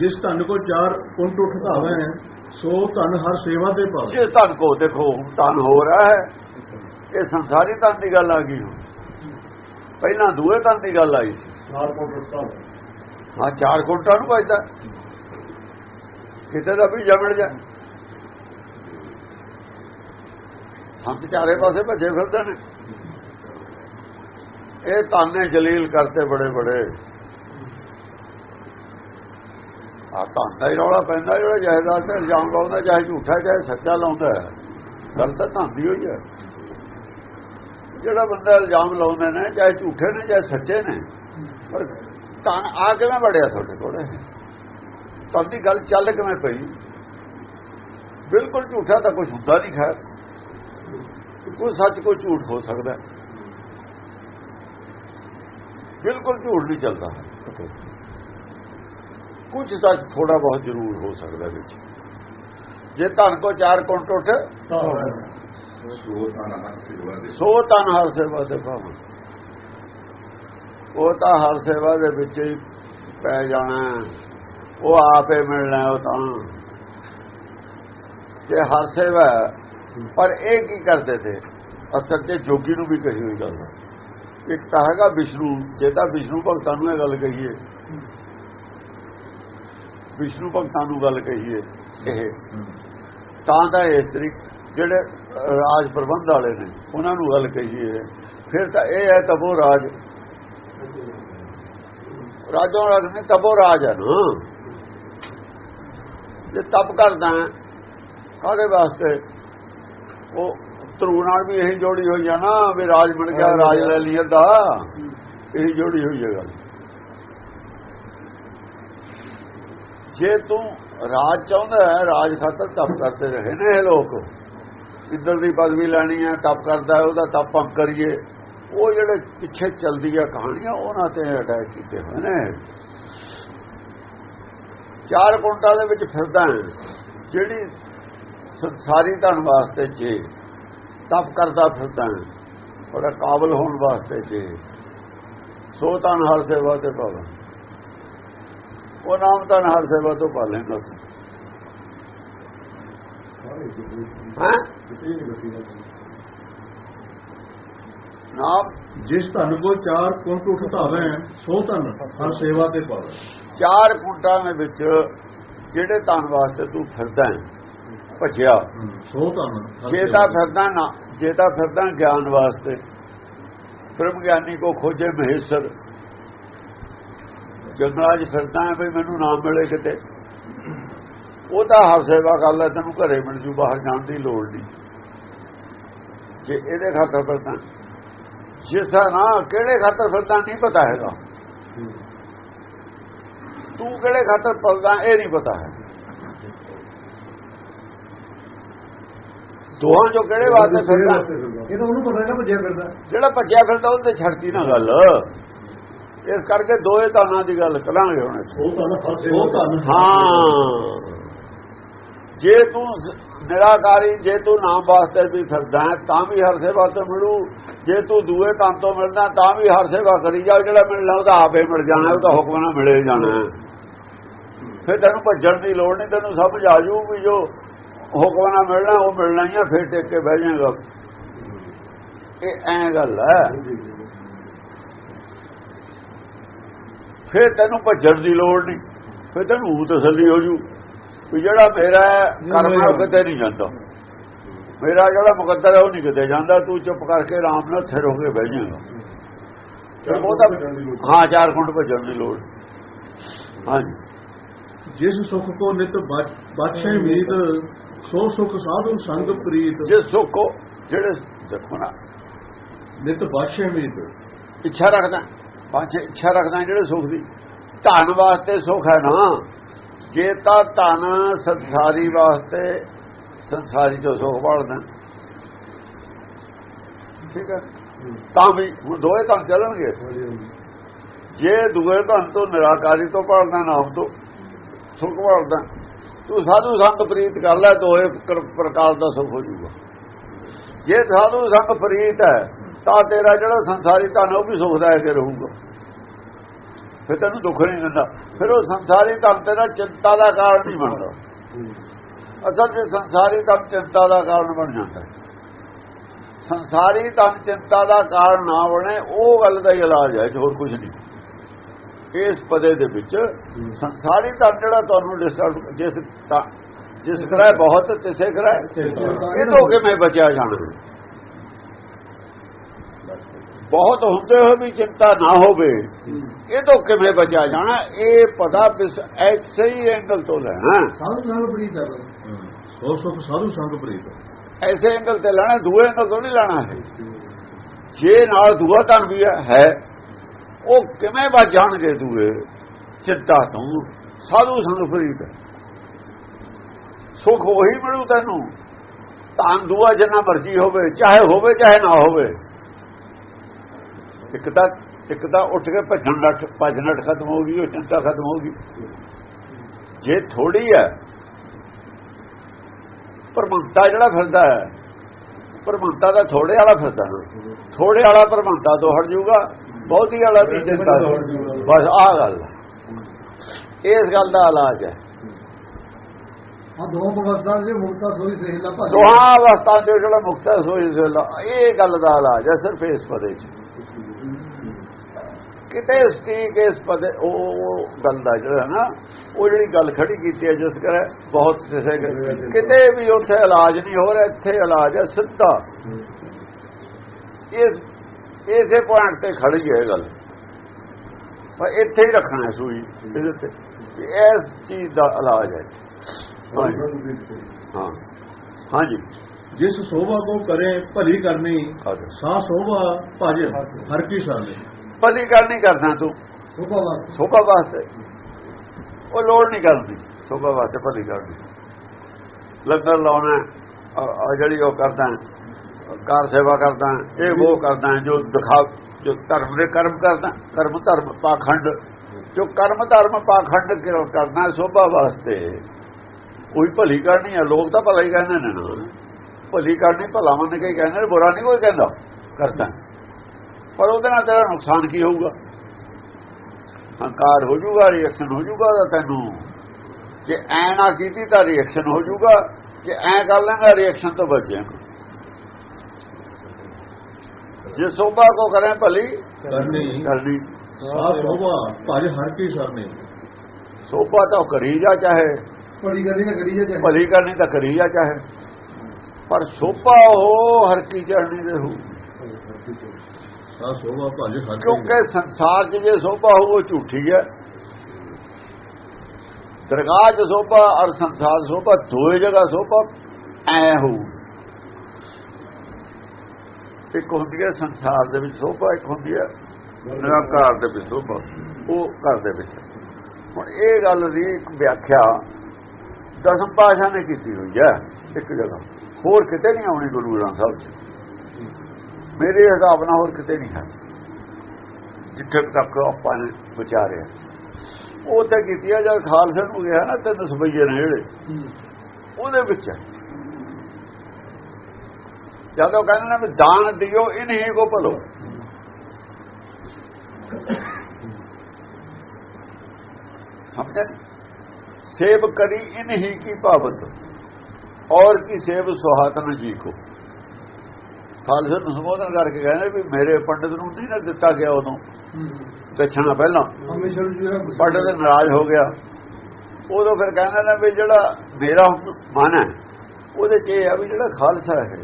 ਜਿਸ ਧਨ ਕੋ ਚਾਰ ਕੁੰਟ ਉਠ ਧਾਵੇ ਸੋ ਧਨ ਹਰ ਸੇਵਾ ਤੇ ਪਾਵੇ ਜਿਸ ਧਨ ਕੋ ਦੇਖੋ ਧਨ ਹੋ ਰਿਹਾ ਹੈ। ਇਹ ਸੰਸਾਰੀ ਧਨ ਦੀ ਗੱਲ ਆ ਗਈ ਪਹਿਲਾਂ ਦੂਏ ਧਨ ਦੀ ਗੱਲ ਆਈ ਸੀ। ਚਾਰ ਕੁੰਟ ਉਠ ਧਾਵੇ। ਹਾਂ ਚਾਰ ਕੁੰਟਾਂ ਨੂੰ ਵੱਜਦਾ। ਕਿਤੇ ਦਾ ਵੀ ਜਮੜ ਜਾ। ਸੰਤ ਚਾਰੇ ਪਾਸੇ ਭੱਜੇ ਫਿਰਦੇ ਨੇ। ਇਹ ਤਾਨੇ ਜਲੀਲ ਕਰਤੇ ਬੜੇ ਬੜੇ ਆ ਦਾ ਹੀ ਰੌਲਾ ਪੈਂਦਾ, ਜਿਹੜਾ ਜਾਇਦਾਦ ਤੇ ਇਲਜ਼ਾਮ ਲਾਉਂਦਾ, ਚਾਹੇ ਝੂਠਾ ਚਾਹੇ ਸੱਚਾ ਲਾਉਂਦਾ ਗੱਲ ਤਾਂ ਧਾਂਦੀ ਹੋਈ ਹੈ। ਜਿਹੜਾ ਬੰਦਾ ਇਲਜ਼ਾਮ ਲਾਉਂਦੇ ਨੇ, ਚਾਹੇ ਝੂਠੇ ਨੇ, ਚਾਹੇ ਸੱਚੇ ਨੇ, ਪਰ ਤਾਂ ਆ ਕਿਵੇਂ ਬੜਿਆ ਤੁਹਾਡੇ ਕੋਲ? ਤੁਹਾਡੀ ਗੱਲ ਚੱਲ ਕਿਵੇਂ ਪਈ? ਬਿਲਕੁਲ ਝੂਠਾ ਤਾਂ ਕੁਝ ਹੁੰਦਾ ਨਹੀਂ, ਖੈਰ। ਕੋਈ ਸੱਚ, ਕੋਈ ਝੂਠ ਹੋ ਸਕਦਾ। ਬਿਲਕੁਲ ਝੂਠ ਨਹੀਂ ਚੱਲਦਾ। ਕੁਝ ਸੱਚ ਥੋੜਾ ਬਹੁਤ ਜ਼ਰੂਰ ਹੋ ਸਕਦਾ ਵਿੱਚ। ਜੇ ਧਨ ਕੋ ਚਾਰ ਕੁੰਟ ਉੱਠ ਸੋ ਤਨ ਹਰ ਸੇਵਾ ਦੇ ਭਾਵ ਉਹ ਤਾਂ ਹਰ ਸੇਵਾ ਦੇ ਵਿੱਚ ਹੀ ਪੈ ਜਾਣਾ। ਹੈ। ਉਹ ਆਪੇ ਮਿਲਣਾ ਉਹ ਤਾਂ। ਜੇ ਹਰ ਸੇਵਾ ਪਰ ਇਹ ਕੀ ਕਰਦੇ ਤੇ? ਅਸਲ ਤੇ ਜੋਗੀ ਨੂੰ ਵੀ ਕਹੀ ਹੋਈ ਗੱਲ ਹੈ ਇੱਕ ਤਾਂ ਹੈਗਾ ਵਿਸ਼ਨੂੰ ਜੇ ਤਾਂ ਵਿਸ਼ਨੂੰ ਭਗਤਾਂ ਨੂੰ ਇਹ ਗੱਲ ਕਹੀਏ ਵਿਸ਼ਨੂੰ ਭਗਤਾਂ ਨੂੰ ਗੱਲ ਕਹੀਏ ਇਹ। ਤਾਂ ਦਾ ਇਸ ਤਰੀਕ ਜਿਹੜੇ ਰਾਜ ਪ੍ਰਬੰਧ ਵਾਲੇ ਨੇ ਉਹਨਾਂ ਨੂੰ ਗੱਲ ਕਹੀਏ। ਫਿਰ ਤਾਂ ਇਹ ਹੈ ਤਬੋ ਰਾਜ। ਰਾਜੋਂ ਰਾਜ ਨਹੀਂ ਤਬੋ ਰਾਜ ਹੈ। ਨਾ ਜੇ ਤਪ ਕਰਦਾ ਹੈ, ਕਾਹਦੇ ਵਾਸਤੇ? ਉਹ ਧਰੂ ਨਾਲ ਵੀ ਇਹੀ ਜੋੜੀ ਹੋਈ ਆ ਨਾ ਵੀ ਰਾਜ ਬਣ ਗਿਆ ਰਾਜ ਲੈ ਲਿਆ ਦਾ ਇਹੀ ਜੋੜੀ ਹੋਈ ਹੈ ਗੱਲ। ਜੇ ਤੂੰ ਰਾਜ ਚਾਹੁੰਦਾ ਹੈ, ਰਾਜ ਖਾਤਰ ਤਪ ਕਰਦੇ ਰਹੇ ਨੇ ਇਹ ਲੋਕ। ਇੱਧਰ ਦੀ ਪਦਵੀ ਲੈਣੀ ਹੈ, ਤਪ ਕਰਦਾ ਹੈ, ਉਹਦਾ ਤਪ ਭੰਗ ਕਰੀਏ। ਉਹ ਜਿਹੜੇ ਪਿੱਛੇ ਚੱਲਦੀ ਆ ਕਹਾਣੀਆਂ, ਉਹਨਾਂ ਤੇ ਅਟੈਕ ਕੀਤੇ ਹੋਏ ਨੇ। ਚਾਰ ਕੁੰਟਾਂ ਦੇ ਵਿੱਚ ਫਿਰਦਾ ਜਿਹੜੀ ਸੰਸਾਰੀ ਧਨ ਵਾਸਤੇ ਜੇ, ਤਪ ਕਰਦਾ ਫਿਰਦਾ ਹੈ ਉਹਦਾ ਕਾਬਲ ਹੋਣ ਵਾਸਤੇ ਜੇ। ਸੋ ਧਨ ਹਰ ਸੇਵਾ ਤੇ ਪਾਵੇ। ਉਹ ਨਾਮ ਧਨ ਹਰ ਸੇਵਾ ਤੋਂ ਪਾ ਲੈਂਦਾ ਹਾਂ? ਨਾਮ? ਜਿਸ ਧਨ ਕੋ ਚਾਰ ਕੁੰਟ ਉਠ ਧਾਵੇ ਸੋ ਧਨ ਹਰ ਸੇਵਾ ਤੇ ਪਾਵੇ ਚਾਰ ਕੁੰਟਾਂ ਦੇ ਵਿੱਚ ਜਿਹੜੇ ਧਨ ਵਾਸਤੇ ਤੂੰ ਫਿਰਦਾ ਹੈ ਭੱਜਿਆ ਸੋ ਧਨ ਜੇ ਤਾਂ ਤੇ। ਫਿਰਦਾ ਨਾ ਜੇ ਤਾਂ ਫਿਰਦਾ ਗਿਆਨ ਵਾਸਤੇ ਬ੍ਰਹਮ ਗਿਆਨੀ ਕੋ ਖੋਜੇ ਮਹੇਸ਼ਰ ਜੰਗਲਾਂ 'ਚ ਫਿਰਦਾ ਹੈ ਵੀ ਮੈਨੂੰ ਨਾਮ ਮਿਲੇ ਕਿਤੇ ਉਹ ਤਾਂ ਹਰ ਸੇਵਾ ਕਰ ਲੈ ਤੈਨੂੰ ਘਰੇ ਮਿਲ ਜੂ ਬਾਹਰ ਜਾਣ ਦੀ ਲੋੜ ਨਹੀਂ। ਜੇ ਇਹਦੇ ਖਾਤਰ ਫਿਰਦਾ ਜਿਸਾ ਨਾ ਕਿਹੜੇ ਖਾਤਰ ਫਿਰਦਾ ਨਹੀਂ ਪਤਾ ਹੈਗਾ। ਤੂੰ ਕਿਹੜੇ ਖਾਤਰ ਫਿਰਦਾ ਇਹ ਨਹੀਂ ਪਤਾ ਹੈ। ਦੋਹਾਂ ਚੋਂ ਕਿਹੜੇ ਵਾਸਤੇ ਫਿਰਦਾ ਇਹ ਤਾਂ ਉਹਨੂੰ ਪਤਾ ਹੈ ਨਾ ਭੱਜਿਆ ਫਿਰਦਾ। ਜਿਹੜਾ ਭੱਜਿਆ ਫਿਰਦਾ ਉਹਦੇ ਛੱਡਤੀ ਨਾ ਗੱਲ। ਇਸ ਕਰਕੇ ਦੋਏ ਧਾਨਾਂ ਦੀ ਗੱਲ ਕਰਾਂਗੇ ਹੁਣ ਹਾਂ। ਜੇ ਤੂੰ ਨਿਰਾਕਾਰੀ ਜੇ ਤੂੰ ਨਾਮ ਵਾਸਤੇ ਵੀ ਫਿਰਦਾ ਤਾਂ ਵੀ ਹਰ ਸੇਵਾ ਤੋਂ ਮਿਲੂ। ਜੇ ਤੂੰ ਦੂਏ ਕੰਮ ਤੋਂ ਮਿਲਦਾ ਤਾਂ ਵੀ ਹਰ ਸੇਵਾ ਕਰੀ ਜਾ। ਜਿਹੜਾ ਮਿਲਣਾ ਉਹਦਾ ਆਪੇ ਮਿਲ ਜਾਣਾ ਉਹਦਾ ਹੁਕਮ ਨਾਲ ਮਿਲੇ ਜਾਣਾ ਫਿਰ ਤੈਨੂੰ ਭੱਜਣ ਦੀ ਲੋੜ ਨਹੀਂ ਤੈਨੂੰ ਸਮਝ ਆ ਜੂ ਵੀ ਜੋ ਹੁਕਮ ਨਾਲ ਮਿਲਣਾ ਉਹ ਮਿਲਣਾ ਹੀ ਆ ਫਿਰ ਟਿਕ ਕੇ ਬਹਿ ਜਾਏਗਾ। ਇਹ ਐ ਗੱਲ ਹੈ। ਫਿਰ ਤੈਨੂੰ ਭੱਜਣ ਦੀ ਲੋੜ ਨਹੀਂ। ਫਿਰ ਤੈਨੂੰ ਉਹ ਤਸੱਲੀ ਹੋ ਜੂ ਵੀ ਜਿਹੜਾ ਮੇਰਾ ਕਰਮ ਹੈ ਕਿਤੇ ਨਹੀਂ ਜਾਂਦਾ। ਮੇਰਾ ਜਿਹੜਾ ਮੁਕੱਦਰ ਹੈ ਉਹ ਨਹੀਂ ਕਿਤੇ ਜਾਂਦਾ। ਤੂੰ ਚੁੱਪ ਕਰਕੇ ਆਰਾਮ ਨਾਲ ਥਿਰ ਹੋ ਕੇ ਬਹਿ ਜਾਏਗਾ। ਹਾਂ ਚਾਰ ਖੁੰਡ ਭੱਜਣ ਦੀ ਲੋੜ। ਹਾਂਜੀ। ਜਿਸ ਸੁਖ ਕੋ ਨਿਤ ਬਾਦਸ਼ਾਹ ਮੀਤ ਸੋ ਸੁਖ ਸਾਧੂ ਸੰਗ ਪ੍ਰੀਤ। ਜੇ ਸੁੱਖੋ ਜਿਹੜੇ ਦੇਖੋ ਨਾ। ਨਿਤ ਬਾਦਸ਼ਾਹ ਮੀਤ। ਇੱਛਾ ਰੱਖਦਾ। ਪੰਜ ਇੱਛਾ ਰੱਖਦਾ ਜਿਹੜੇ ਸੁੱਖ ਦੀ। ਧਨ ਵਾਸਤੇ ਸੁੱਖ ਹੈ ਨਾ। ਜੇ ਤਾਂ ਧਨ ਸੰਸਾਰੀ ਵਾਸਤੇ ਸੰਸਾਰੀ ਤੋਂ ਸੁੱਖ ਭਾਲਦਾ ਠੀਕ ਹੈ। ਤਾਂ ਵੀ ਦੋਏ ਧਨ ਚੱਲਣਗੇ। ਜੇ ਦੂਏ ਧਨ ਤੋਂ ਨਿਰਾਕਾਰੀ ਤੋਂ ਭਾਲਦਾ ਨਾਮ ਤੋਂ ਸੁੱਖ ਭਾਲਦਾ ਤੂੰ ਸਾਧੂ ਸੰਗ ਪ੍ਰੀਤ ਕਰ ਲੈ ਦੋਏ ਕਰ- ਪ੍ਰਕਾਰ ਦਾ ਸੁੱਖ ਹੋ ਜੂਗਾ ਜੇ ਸਾਧੂ ਸੰਗ ਪ੍ਰੀਤ ਹੈ ਤਾਂ ਤੇਰਾ ਜਿਹੜਾ ਸੰਸਾਰੀ ਧਨ ਉਹ ਵੀ ਸੁਖਦਾਇਕ ਰਹੂਗਾ। ਫਿਰ ਤੈਨੂੰ ਦੁੱਖ ਨਹੀਂ ਦਿੰਦਾ। ਫਿਰ ਉਹ ਸੰਸਾਰੀ ਧਨ ਤੇਰਾ ਚਿੰਤਾ ਦਾ ਕਾਰਨ ਨਹੀਂ ਬਣਦਾ। ਅਸਲ 'ਚ ਸੰਸਾਰੀ ਧਨ ਚਿੰਤਾ ਦਾ ਕਾਰਨ ਬਣ ਜਾਂਦਾ ਹੈ। ਸੰਸਾਰੀ ਧਨ ਚਿੰਤਾ ਦਾ ਕਾਰਨ ਨਾ ਬਣੇ ਉਹ ਗੱਲ ਦਾ ਹੀ ਇਲਾਜ ਹੈ ਹੋਰ ਕੁਝ ਨਹੀਂ। ਇਸ ਪਦੇ ਦੇ ਵਿੱਚ ਸੰਸਾਰੀ ਧਨ ਜਿਹੜਾ ਤੁਹਾਨੂੰ ਡਿਸਟਰਬ ਜਿਸ ਤਾਂ- ਜਿਸ ਕਰਾਏ ਬਹੁਤ ਤਿਸੇ ਕਰਾਏ ਇਹ ਤੋਂ ਕਿਵੇਂ ਬਚਿਆ ਜਾਣਾ ਬਹੁਤ ਹੁੰਦੇ ਹੋਏ ਵੀ ਚਿੰਤਾ ਨਾ ਹੋਵੇ। ਇਹ ਤੋਂ ਕਿਵੇਂ ਬਚਿਆ ਜਾਣਾ? ਇਹ ਪਤਾ ਬਿਸ ਐਸੇ ਹੀ ਐਂਗਲ ਤੋਂ ਲੈਣਾ। ਸਾਧੂ ਸੰਗ ਪ੍ਰੀਤ ਹੈ। ਸੋ ਸੁਖ ਸਾਧੂ ਸੰਗ ਪ੍ਰੀਤ ਐਸੇ ਐਂਗਲ ਤੇ ਲੈਣਾ ਦੂਏ ਐਂਗਲ ਤੋਂ ਨਹੀਂ ਲੈਣਾ ਹੈ। ਜੇ ਨਾਲ ਦੂਆ ਧਨ ਵੀ ਹੈ- ਉਹ ਕਿਵੇਂ ਬਚ ਜਾਣਗੇ ਦੂਏ? ਚਿੰਤਾ ਤੋਂ। ਸਾਧੂ ਸੰਗ ਪ੍ਰੀਤ। ਸੁਖ ਉਹੀ ਮਿਲੂ ਤੈਨੂੰ। ਤਾਂ ਦੂਆ ਜਿੰਨਾ ਮਰਜ਼ੀ ਹੋਵੇ ਚਾਹੇ ਹੋਵੇ ਚਾਹੇ ਨਾ ਹੋਵੇ। ਇੱਕ ਤਾਂ ਇੱਕ ਤਾਂ ਉੱਠ ਕੇ ਭੱਜਣ ਨੱਠ ਭੱਜ ਨੱਠ ਖਤਮ ਹੋ ਗਈ ਉਹ ਚਿੰਤਾ ਖਤਮ ਹੋ ਗਈ ਜੇ ਥੋੜੀ ਹੈ ਪਰਮੰਤਾ ਜਿਹੜਾ ਫਿਰਦਾ ਹੈ ਪਰਮੰਤਾ ਦਾ ਥੋੜੇ ਵਾਲਾ ਫਿਰਦਾ ਥੋੜੇ ਵਾਲਾ ਪਰਮੰਤਾ ਤੋਂ ਹਟ ਜਾਊਗਾ ਬਹੁਤੀ ਵਾਲਾ ਦੀ ਚਿੰਤਾ। ਬਸ ਆਹ ਗੱਲ ਹੈ। ਇਸ ਗੱਲ ਦਾ ਇਲਾਜ ਹੈ। ਹਾਂ ਦੋਹਾਂ ਅਵਸਥਾ ਦੇ ਮੁਕਤਾ ਸੋਈ ਸਹਿਲਾ ਦੋਹਾਂ ਅਵਸਥਾ ਦੇ ਜਿਹੜਾ ਮੁਕਤ ਸੋਈ ਸੇਲਾ ਇਹ ਗੱਲ ਦਾ ਇਲਾਜ ਹੈ ਸਿਰਫ ਇਸ ਪਦੇ ਚ। ਕਿਤੇ ਸਟੀਕ ਇਸ ਪਦੇ ਉਹ ਗੱਲ ਦਾ ਜਿਹੜਾ ਨਾ ਉਹ ਜਿਹੜੀ ਗੱਲ ਖੜੀ ਕੀਤੀ ਹੈ ਜਿਸ ਕਰੇ ਬਹੁਤ ਕਿਤੇ ਵੀ ਉੱਥੇ ਇਲਾਜ ਨਹੀਂ ਹੋ ਰਿਹਾ ਇੱਥੇ ਇਲਾਜ ਹੈ ਸਿੱਧਾ। ਇਸ ਇਸੇ ਪੁਆਇੰਟ ਤੇ ਖੜੀ ਹੈ ਗੱਲ। ਪਰ ਇੱਥੇ ਹੀ ਰੱਖਣਾ ਹੈ ਸੂਈ ਇਹਦੇ ਤੇ। ਇਸ ਚੀਜ਼ ਦਾ ਇਲਾਜ ਹੈ। ਹਾਂ। ਹਾਂਜੀ। ਜਿਸ ਸੋਭਾ ਕੋ ਕਰੇ ਭਲੀ ਕਰਨੀ। ਸਾ ਸੋਭਾ ਭਜ ਹਰ ਕੀ ਸਾਲੇ ਭਲੀ ਕਰਨੀ ਕਰਦਾ ਤੂੰ। ਸੁਭਾ ਵਾਸਤੇ। ਉਹ ਲੋੜ ਨਹੀਂ ਕਰਦੀ। ਸੋਭਾ ਵਾਸਤੇ ਭਲੀ ਕਰਦੀ। ਲੰਗਰ ਲਾਉਣਾ ਆ- ਆ ਜਿਹੜੀ ਉਹ ਕਰਦਾ ਕਾਰ ਸੇਵਾ ਕਰਦਾ ਇਹ ਉਹ ਕਰਦਾ ਜੋ ਦਿਖਾ ਜੋ ਧਰਮ ਦੇ ਕਰਮ ਕਰਦਾ ਕਰਮ ਧਰਮ ਪਾਖੰਡ। ਜੋ ਕਰਮ ਧਰਮ ਪਾਖੰਡ ਕਿਉਂ ਕਰਦਾ ਹੈ, ਸੋਭਾ ਵਾਸਤੇ। ਕੋਈ ਭਲੀ ਕਰਨੀ ਹੈ ਲੋਕ ਤਾਂ ਭਲਾ ਹੀ ਕਹਿੰਦੇ ਨੇ ਨਾ। ਭਲੀ ਕਰਨੀ ਭਲਾ ਮੰਨ ਕੇ ਕਹਿੰਦੇ ਨੇ ਬੁਰਾ ਨਹੀਂ ਕੋਈ ਕਹਿੰਦਾ। ਕਰਦਾ। ਪਰ ਉਹਦੇ ਨਾਲ ਤੇਰਾ ਨੁਕਸਾਨ ਕੀ ਹੋਊਗਾ? ਹੰਕਾਰ ਹੋ ਜਾਊਗਾ ਰਿਐਕਸ਼ਨ ਹੋ ਜਾਊਗਾ ਉਹਦਾ ਤੈਨੂੰ। ਜੇ ਐ ਨਾ ਕੀਤੀ ਤਾਂ ਰਿਐਕਸ਼ਨ ਹੋ ਜਾਊਗਾ ਜੇ ਐ ਕਰ ਲਾਂਗਾ ਰਿਐਕਸ਼ਨ ਤੋਂ ਬਚ ਜਾਏਗਾ। ਜੇ ਸੋਭਾ ਕੋ ਕਰੇ ਭਲੀ ਕਰਨੀ। ਕਰਨੀ। ਸੋਭਾ ਭਜ ਹਰ ਕੀ ਸਰਨੇ। ਸੋਭਾ ਤਾਂ ਕਰੀ ਜਾ ਚਾਹੇ। ਬੜੀ ਕਰੀ ਨਾ ਕਰੀ ਜੇ ਭਲੀ ਕਰਨੀ ਤਾਂ ਕਰੀ ਜਾ ਚਾਹੇ। ਪਰ ਸੋਭਾ ਉਹ ਹਰ ਕੀ ਚੜਨੀ ਦੇ ਹੋ। ਸੋਭਾ ਭਜ ਹਰ ਕਿਉਂਕਿ ਸੰਸਾਰ 'ਚ ਜੇ ਸੋਭਾ ਹੋ ਉਹ ਝੂਠੀ ਹੈ। ਦਰਗਾਹ 'ਚ ਸੋਭਾ ਔਰ ਸੰਸਾਰ ਸੋਭਾ ਦੋਏ ਜਗ੍ਹਾ ਸੋਭਾ ਐ ਹੋ ਇੱਕ ਹੁੰਦੀ ਹੈ ਸੰਸਾਰ ਦੇ ਵਿੱਚ ਸੋਭਾ, ਇੱਕ ਹੁੰਦੀ ਹੈ ਨਿਰੰਕਾਰ ਦੇ ਵਿੱਚ ਸੋਭਾ। ਉਹ ਘਰ ਦੇ ਵਿੱਚ। ਹੁਣ ਇਹ ਗੱਲ ਦੀ ਇੱਕ ਵਿਆਖਿਆ ਦਸਮ ਪਾਸ਼ਾ ਨੇ ਕੀਤੀ ਹੋਈ ਹੈ, ਇੱਕ ਜਗ੍ਹਾ। ਹੋਰ ਕਿਤੇ ਨਹੀਂ ਆਉਣੀ ਗੁਰੂ ਗ੍ਰੰਥ ਸਾਹਿਬ 'ਚ। ਮੇਰੀ ਹਿਸਾਬ ਹੋਰ ਕਿਤੇ ਨਹੀਂ ਹੈ। ਜਿੱਥੇ ਤੱਕ ਆਪਾਂ ਨੇ ਵਿਚਾਰਿਆ। ਉਹ ਤਾਂ ਕੀਤੀ ਆ ਜਦ ਖਾਲਸੇ ਨੂੰ ਗਿਆ ਨਾ, ਤਿੰਨ ਸਬਈਏ ਨੇ ਜਿਹੜੇ। ਉਹਦੇ ਵਿੱਚ ਹੈ। ਜਦੋਂ ਕਹਿੰਦੇ ਨੇ ਵੀ ਦਾਨ ਦਿਓ, ਇਨਹੀ ਕੋ ਭਲੋ। ਸਮਝੇ ਸੇਵ ਕਰੀ, ਇਨਹੀ ਕੀ ਭਾਵਤ। ਔਰ ਕੀ ਸੇਵ ਸੁਹਾਤਨ ਜੀ ਕੋ। ਖਾਲਸੇ ਨੂੰ ਸੰਬੋਧਨ ਕਰਕੇ ਕਹਿੰਦੇ ਵੀ ਮੇਰੇ ਪੰਡਿਤ ਨੂੰ ਨਹੀਂ ਨਾ ਦਿੱਤਾ ਗਿਆ ਉਦੋਂ ਦਛਣਾ ਪਹਿਲਾਂ ਪੰਡਿਤ ਨਾਰਾਜ਼ ਹੋ ਗਿਆ ਉਦੋਂ ਫਿਰ ਕਹਿੰਦੇ ਨੇ ਵੀ ਜਿਹੜਾ ਮੇਰਾ ਮਨ ਹੈ ਉਹਦੇ 'ਚ ਇਹ ਆ ਵੀ ਜਿਹੜਾ ਖਾਲਸਾ ਹੈ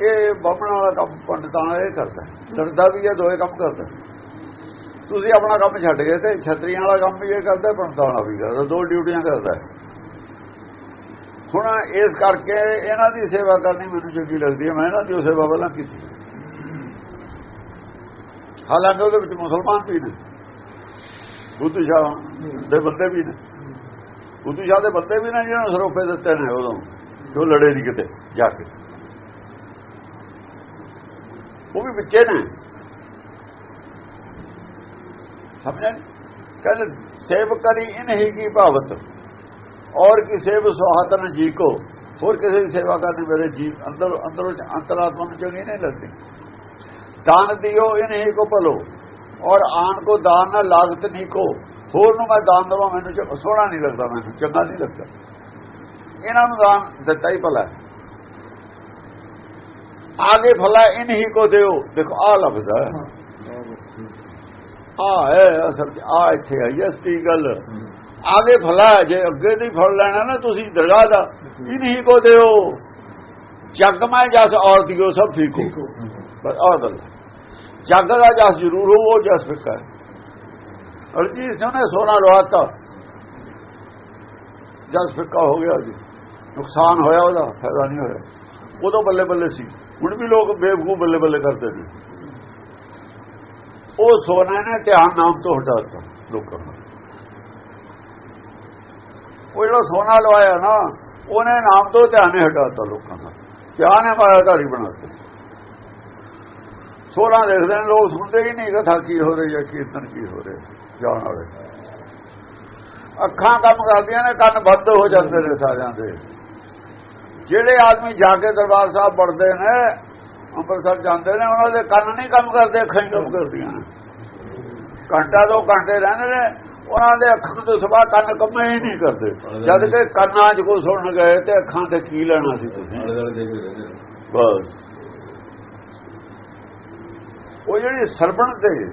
ਇਹ ਬਾਹਮਣ ਵਾਲਾ ਕੰਮ ਪੰਡਤਾਂ ਵਾਲਾ ਇਹ ਕਰਦਾ। ਡਰਦਾ ਵੀ ਇਹ ਦੋਏ ਕੰਮ ਕਰਦਾ। ਤੁਸੀਂ ਆਪਣਾ ਕੰਮ ਛੱਡ ਗਏ ਤੇ ਛਤਰੀਆਂ ਵਾਲਾ ਕੰਮ ਵੀ ਇਹ ਕਰਦਾ ਪੰਡਤਾਂ ਵਾਲਾ ਵੀ ਕਰਦਾ ਦੋ ਡਿਊਟੀਆਂ ਕਰਦਾ ਹੈ। ਹੁਣ ਇਸ ਕਰਕੇ ਇਹਨਾਂ ਦੀ ਸੇਵਾ ਕਰਨੀ ਮੈਨੂੰ ਚੰਗੀ ਲੱਗਦੀ ਹੈ। ਮੈਂ ਇਹਨਾਂ ਦੀ ਉਹ ਸੇਵਾ ਪਹਿਲਾਂ ਕੀਤੀ। ਹਾਲਾਂਕਿ ਉਹਦੇ ਵਿੱਚ ਮੁਸਲਮਾਨ ਵੀ ਨੇ। ਬੁੱਧੂ ਸ਼ਾਹ ਦੇ ਬੰਦੇ ਵੀ ਨੇ। ਬੁੱਧੂ ਸ਼ਾਹ ਦੇ ਬੰਦੇ ਵੀ ਨੇ ਜਿਹਨਾਂ ਨੂੰ ਸਰੋਪੇ ਦਿੱਤੇ ਨੇ ਉਦੋਂ। ਜੋ ਲੜੇ ਨਹੀਂ ਕਿਤੇ ਜਾ ਕੇ। ਉਹ ਵੀ ਵਿੱਚੇ ਨੇ। ਸਮਝਿਆ ਕਹਿੰਦੇ ਸੇਵ ਕਰੀ ਇਨਹੀ ਕੀ ਭਾਵਤ। ਔਰ ਕੀ ਸੇਵ ਸੁਹਾਤਨ ਜੀ ਕੋ ਹੋਰ ਕਿਸੇ ਦੀ ਸੇਵਾ ਕਰਨੀ ਮੇਰੇ ਜੀ ਅੰਦਰ ਅੰਦਰੋਂ ਅੰਤਰਾਤਮਾ ਨੂੰ ਚੰਗੀ ਨਹੀਂ ਲੱਗਦੀ। ਦਾਨ ਦਿਓ ਇਨਹੀ ਕੋ ਭਲੋ। ਔਰ ਆਨ ਕੋ ਦਾਨ ਨਾ ਲਾਗਤ ਨਹੀਂ ਕੋ। ਹੋਰ ਨੂੰ ਮੈਂ ਦਾਨ ਦਵਾਂ ਮੈਨੂੰ ਸੋਹਣਾ ਨਹੀਂ ਲੱਗਦਾ ਮੈਨੂੰ ਚੰਗਾ ਨਹੀਂ ਲੱਗਦਾ। ਇਹਨਾਂ ਨੂੰ ਦਾਨ ਦਿੱਤਾ ਹੀ ਭਲਾ। ਆਗੇ ਭਲਾ ਇਨਹੀ ਕੋ ਦਿਓ। ਦੇਖੋ ਆ ਲਫ਼ਜ਼ ਹੈ। ਆ ਹੈ ਅਸਲ ਆ ਇੱਥੇ ਆਈ ਹੈ ਸਤੀ ਗੱਲ। ਆਗੇ ਹੈ, ਜੇ ਅੱਗੇ ਦੀ ਫਲ ਲੈਣਾ ਨਾ ਤੁਸੀਂ ਦਰਗਾਹ ਦਾ ਇਨਹੀ ਕੋ ਦਿਓ ਜਗ ਮੈਂ ਜਸ ਔਰ ਦਿਓ ਸਭ ਠੀਕ ਹੋ। ਬਸ ਗੱਲ। ਜਗ ਦਾ ਜਸ ਜ਼ਰੂਰ ਹੋ ਉਹ ਜਸ ਫਿੱਕਾ ਹੈ। ਅਰਜੀ ਸੋਨੇ ਸੋਨਾ ਲਵਾਤਾ। ਜਸ ਫਿੱਕਾ ਹੋ ਗਿਆ ਜੀ। ਨੁਕਸਾਨ ਹੋਇਆ ਉਹਦਾ ਫਾਇਦਾ ਨਹੀਂ ਹੋਇਆ। ਉਦੋਂ ਬੱਲੇ ਬੱਲੇ ਸੀ। ਹੁਣ ਵੀ ਲੋਕ ਬੇਵਕੂਫ ਬੱਲੇ ਬੱਲੇ ਕਰਦੇ ਨੇ। ਉਹ ਸੋਨਾ ਨੇ ਧਿਆਨ ਨਾਮ ਤੋਂ ਹਟਾਤਾ ਲੋਕਾਂ ਦਾ ਉਹ ਜਿਹੜਾ ਸੋਨਾ ਲਵਾਇਆ ਨਾ, ਉਹਨੇ ਨਾਮ ਤੋਂ ਧਿਆਨ ਹੀ ਹਟਾਤਾ ਲੋਕਾਂ ਦਾ। ਧਿਆਨ ਹੈ ਮਾਇਆਧਾਰੀ ਬਣਾਤੇ। ਸੋਨਾ ਦੇਖਦੇ ਨੇ, ਲੋਕ ਸੁਣਦੇ ਹੀ ਨਹੀਂ ਕਥਾ ਕੀ ਹੋ ਰਹੀ ਹੈ, ਕੀਰਤਨ ਕੀ ਹੋ ਰਿਹਾ, ਜਾਣ ਵਾਲੇ। ਅੱਖਾਂ ਕੰਮ ਕਰਦੀਆਂ ਨੇ, ਕੰਨ ਬੰਦ ਹੋ ਜਾਂਦੇ ਨੇ ਸਾਰਿਆਂ ਦੇ। ਜਿਹੜੇ ਆਦਮੀ ਜਾ ਕੇ ਦਰਬਾਰ ਸਾਹਿਬ ਪੜਦੇ ਨੇ, ਅੰਮ੍ਰਿਤਸਰ ਜਾਂਦੇ ਨੇ, ਉਹਨਾਂ ਦੇ ਕੰਨ ਨਹੀਂ ਕੰਮ ਕਰਦੇ, ਅੱਖਾਂ ਹੀ ਕੰਮ ਕਰਦੀਆਂ ਨੇ। ਘੰਟਾ ਦੋ ਘੰਟੇ ਰਹਿੰਦੇ ਨੇ ਉਹਨਾਂ ਦੇ ਅੱਖਾਂ ਤੋਂ ਸਵਾ ਕੰਨ ਕੰਮ ਹੀ ਨਹੀਂ ਕਰਦੇ। ਜਦ ਕਿ ਕੰਨਾਂ 'ਚ ਕੋਈ ਸੁਣਨ ਗਏ ਤੇ ਅੱਖਾਂ ਤੇ ਕੀ ਲੈਣਾ ਸੀ ਤੁਸੀਂ। ਬਸ। ਉਹ ਜਿਹੜੀ ਸਰਵਣ ਤੇ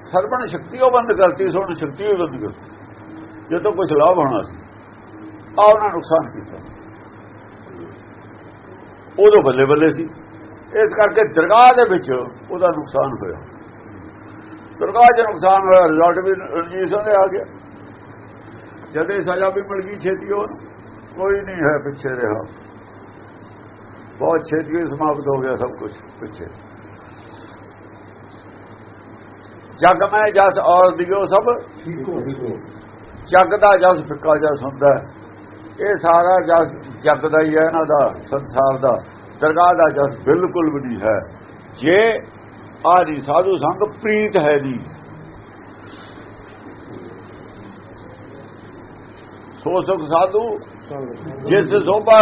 ਸਰਵਣ ਸ਼ਕਤੀ ਉਹ ਬੰਦ ਕਰਤੀ ਸੁਣ ਸ਼ਕਤੀ ਉਹ ਬੰਦ ਕਰਤੀ। ਜਦੋਂ ਕੁਝ ਲਾਭ ਹੋਣਾ ਸੀ ਆ ਉਹਨਾਂ ਨੁਕਸਾਨ ਕੀਤਾ। ਉਦੋਂ ਬੱਲੇ ਬੱਲੇ ਸੀ। ਇਸ ਕਰਕੇ ਦਰਗਾਹ ਦੇ ਵਿੱਚ ਉਹਦਾ ਨੁਕਸਾਨ ਹੋਇਆ। ਦਰਗਾਹ 'ਚ ਨੁਕਸਾਨ ਹੋਇਆ ਰਿਜ਼ਲਟ ਵੀ ਰਣਜੀਤ ਸਿੰਘ ਦੇ ਆ ਗਿਆ। ਜਦ ਇਹ ਸਜ਼ਾ ਵੀ ਮਿਲ ਗਈ ਛੇਤੀ ਉਹਨੂੰ ਕੋਈ ਨਹੀਂ ਹੈ ਪਿੱਛੇ ਰਿਹਾ। ਬਹੁਤ ਛੇਤੀ ਸਮਾਪਤ ਹੋ ਗਿਆ ਸਭ ਕੁਝ ਪਿੱਛੇ। ਜਗ ਮੈਂ ਜਸ ਔਰ ਦਿਓ ਸਭ। ਠੀਕ ਜਗ ਦਾ ਜਸ ਫਿੱਕਾ ਜਸ ਹੁੰਦਾ। ਇਹ ਸਾਰਾ ਜਸ ਜਗ ਦਾ ਹੀ ਹੈ ਇਹਨਾਂ ਦਾ ਸੰਸਾਰ ਦਾ। ਦਰਗਾਹ ਦਾ ਜਸ ਬਿਲਕੁਲ ਵੀ ਨਹੀਂ ਹੈ। ਜੇ ਆਦੀ ਸਾਧੂ ਸੰਗ ਪ੍ਰੀਤ ਹੈ ਦੀ ਸੋ ਸੁਖ ਸਾਧੂ ਜਿਸ ਸੋਭਾ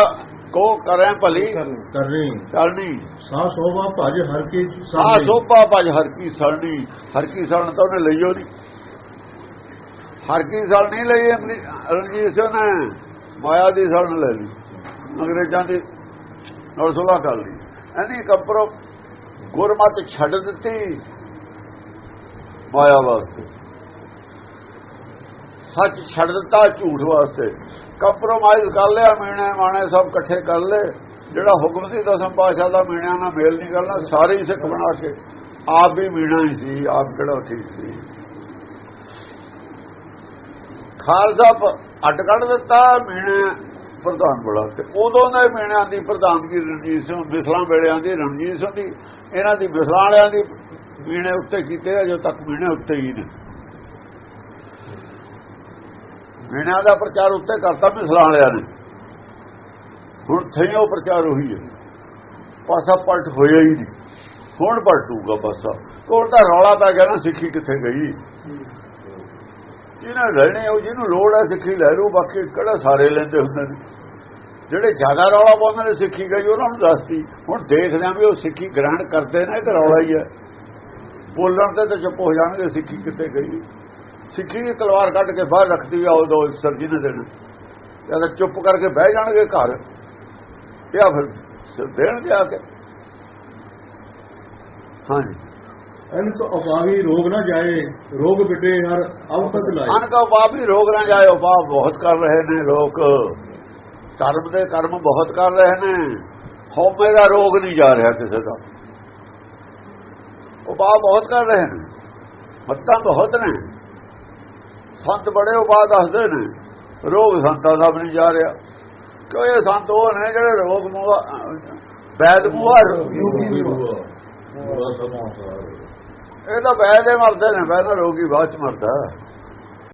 ਕੋ ਕਰੇ ਭਲੀ ਕਰਨੀ। ਕਰਨੀ। ਸਾ ਸੋਭਾ ਭਜ ਹਰ ਕੀ ਸਾ ਸੋਭਾ ਭਜ ਹਰ ਕੀ ਸਰਣੀ। ਹਰ ਕੀ ਸਰਣ ਤਾਂ ਉਹਨੇ ਲਈਓ ਨਹੀਂ ਹਰ ਕੀ ਸਰਣ ਨਹੀਂ ਲਈ ਰਣਜੀਤ ਸਿੰਘ ਨੇ। ਮਾਇਆ ਦੀ ਸਰਣ ਲੈ ਲਈ। ਅੰਗਰੇਜ਼ਾਂ ਦੀ ਨਾਲ ਸੁਲਾ ਕਰ ਲਈ। ਐਨੀ ਕੰਪਰੋ ਗੁਰਮਤ ਛੱਡ ਦਿੱਤੀ ਮਾਇਆ ਵਾਸਤੇ। ਸੱਚ ਛੱਡ ਦਿੱਤਾ ਝੂਠ ਵਾਸਤੇ। ਕੰਪਰੋਮਾਈਜ਼ ਕਰ ਲਿਆ ਮੀਣੇ ਮਾਣੇ ਸਭ ਇਕੱਠੇ ਕਰ ਲਏ। ਜਿਹੜਾ ਹੁਕਮ ਸੀ ਦਸਮ ਪਾਸ਼ਾ ਦਾ ਮੀਣਿਆਂ ਨਾਲ ਮੇਲ ਨਹੀਂ ਕਰਨਾ, ਸਾਰੇ ਹੀ ਸਿੱਖ ਬਣਾ ਕੇ। ਆਪ ਵੀ ਮੀਣਾ ਹੀ ਸੀ, ਆਪ ਕਿਹੜਾ ਠੀਕ ਸੀ। ਖਾਲਸਾ ਅੱਡ ਕੱਢ ਦਿੱਤਾ ਮੀਣੇ ਪ੍ਰਧਾਨ ਬੜਾ ਤੇ ਉਦੋਂ ਦੇ ਮੀਣਿਆਂ ਦੀ ਪ੍ਰਧਾਨਗੀ ਰਣਜੀਤ ਸਿੰਘ ਬਿਸਲਾਂ ਵੇਲਿਆਂ ਦੀ ਰਣਜੀਤ ਸਿੰਘ ਦੀ, ਇਹਨਾਂ ਦੀ ਬਿਸਲਾਂ ਵਾਲਿਆਂ ਦੀ ਮੀਣੇ ਉੱਤੇ ਕੀਤੇ, ਅਜੇ ਤੱਕ ਮੀਣੇ ਉੱਤੇ ਹੀ ਨੇ। ਮੀਣਿਆਂ ਦਾ ਪ੍ਰਚਾਰ ਉੱਤੇ ਕਰਤਾ ਬਿਸਲਾਂ ਵਾਲਿਆਂ ਨੇ। ਹੁਣ ਥਈ ਉਹ ਪ੍ਰਚਾਰ ਉਹੀ ਹੈ। ਪਾਸਾ ਪਲਟ ਹੋਇਆ ਹੀ ਨਹੀਂ। ਹੁਣ ਪਲਟੂਗਾ ਪਾਸਾ? ਕੋਲ ਤਾਂ ਰੌਲਾ ਪੈ ਗਿਆ ਨਾ, ਸਿੱਖੀ ਕਿੱਥੇ ਗਈ? ਜਿਹਨਾਂ ਲੈਣੇ ਉਹ ਜਿਹਨੂੰ ਲੋੜ ਹੈ ਸਿੱਖੀ ਲੈ ਲੂ ਬਾਕੀ ਕਿਹੜਾ ਸਾਰੇ ਲੈਂਦੇ ਹੁੰਦੇ ਨੇ? ਜਿਹੜੇ ਜ਼ਿਆਦਾ ਰੌਲਾ ਪਾਉਂਦੇ ਨੇ ਸਿੱਖੀ ਗਈ ਉਹਨਾਂ ਨੂੰ ਦੱਸਦੀ ਹੁਣ ਦੇਖਦੇ ਆਂ ਵੀ ਉਹ ਸਿੱਖੀ ਗ੍ਰਹਿਣ ਕਰਦੇ ਨੇ ਕਿ ਰੌਲਾ ਹੀ ਹੈ। ਬੋਲਣ ਤੇ ਤਾਂ ਚੁੱਪ ਹੋ ਜਾਣਗੇ ਸਿੱਖੀ ਕਿੱਥੇ ਗਈ? ਸਿੱਖੀ ਦੀ ਤਲਵਾਰ ਕੱਢ ਕੇ ਬਾਹਰ ਰੱਖਦੀ ਆ ਉਦੋਂ ਸਰਜੀ ਨੇ ਦੇਣ। ਜਦ ਚੁੱਪ ਕਰਕੇ ਬਹਿ ਜਾਣਗੇ ਘਰ। ਜਾਂ ਫਿਰ ਦੇਣਗੇ ਆ ਕੇ। ਹਾਂਜੀ। ਅਨ ਕੋ ਅਪਾਹੀ ਰੋਗ ਨਾ ਜਾਏ ਰੋਗ ਬਿਟੇ ਹਰ ਅਵਤਕ ਲਾਏ। ਅਨ ਕਾ ਹੀ ਰੋਗ ਨਾ ਜਾਏ ਪਾਪ ਬਹੁਤ ਕਰ ਰਹੇ ਨੇ ਲੋਕ। ਧਰਮ ਦੇ ਕਰਮ ਬਹੁਤ ਕਰ ਰਹੇ ਨੇ। ਹਉਮੈ ਦਾ ਰੋਗ ਨਹੀਂ ਜਾ ਰਿਹਾ ਕਿਸੇ ਦਾ। ਉਹ ਪਾਪ ਬਹੁਤ ਕਰ ਰਹੇ ਨੇ। ਮੱਤਾਂ ਬਹੁਤ ਨੇ। ਸੰਤ ਬੜੇ ਉਪਾਅ ਦੱਸਦੇ ਨੇ। ਰੋਗ ਸੰਤਾਂ ਦਾ ਨਹੀਂ ਜਾ ਰਿਹਾ। ਕਿਉਂ ਇਹ ਸੰਤ ਉਹ ਨੇ ਜਿਹੜੇ ਰੋਗ ਮੂਆ ਵੈਦ ਇਹ ਤਾਂ ਵੈਦ ਮਰਦੇ ਨੇ। ਪਹਿਲਾਂ ਰੋਗੀ ਬਾਅਦ ਚ ਮਰਦਾ।